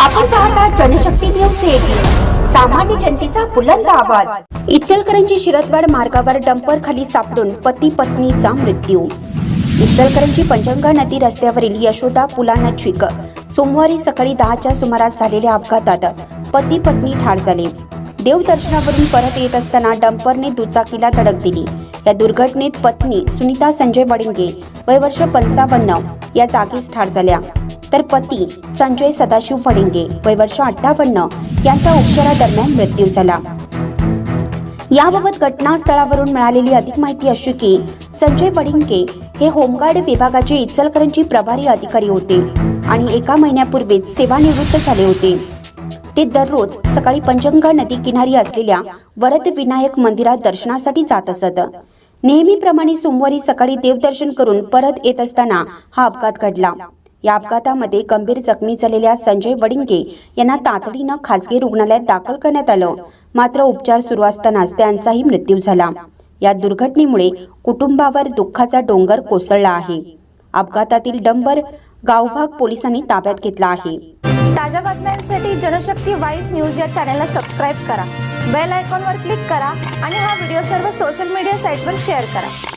आपण पाहता Janshakti news eighteen सामान्य जनतेचा बुलंद आवाज. इचलकरंजी शिरदवाड मार्गावर डंपर खाली सापडून पती पत्नीचा मृत्यू. इचलकरंजी पंचगंगा नदी रस्त्यावरील यशोदा पुलानजीक सोमवारी सकाळी दहाच्या सुमारास झालेल्या अपघातात पती पत्नी ठार झाले. देवदर्शनावरून परत येत असताना डंपरने दुचाकीला धडक दिली. या दुर्घटनेत पत्नी सुनीता संजय वडिंगे वय वर्ष पंचावन्न या जागीच ठार झाल्या. तर पती संजय सदाशिव वडिंगे वय वर्ष अठ्ठावन्न यांचा उपचारादरम्यान मृत्यू झाला. याबाबत घटनास्थळावरून मिळालेली अधिक माहिती अशी की संजय फडिंगे हे होमगार्ड विभागाचे इचलकरंजी प्रभारी अधिकारी होते आणि एका महिन्यापूर्वीच सेवानिवृत्त झाले होते. ते दररोज सकाळी पंचगंगा नदी किनारी असलेल्या वरद विनायक मंदिरात दर्शनासाठी जात असत. नेहमीप्रमाणे सोमवारी सकाळी देवदर्शन करून परत येत असताना हा अपघात घडला. या अपघातामध्ये गंभीर जखमी झालेल्या संजय वडिंगे यांना तातडीनं खासगी रुग्णालयात दाखल करण्यात आलं. मात्र उपचार सुरू असतानाच त्यांचाही मृत्यू झाला. या दुर्घटनेमुळे कुटुंबावर दुःखाचा डोंगर कोसळला आहे. अपघातातील डंबर गावभाग पोलिसांनी ताब्यात घेतला आहे. ताज्या बातम्यांसाठी जनशक्ती वाईज न्यूज या चॅनलला सबस्क्राईब करा. बेल आयकॉनवर क्लिक करा आणि हा व्हिडिओ सर्व सोशल मीडिया साईटवर शेअर करा.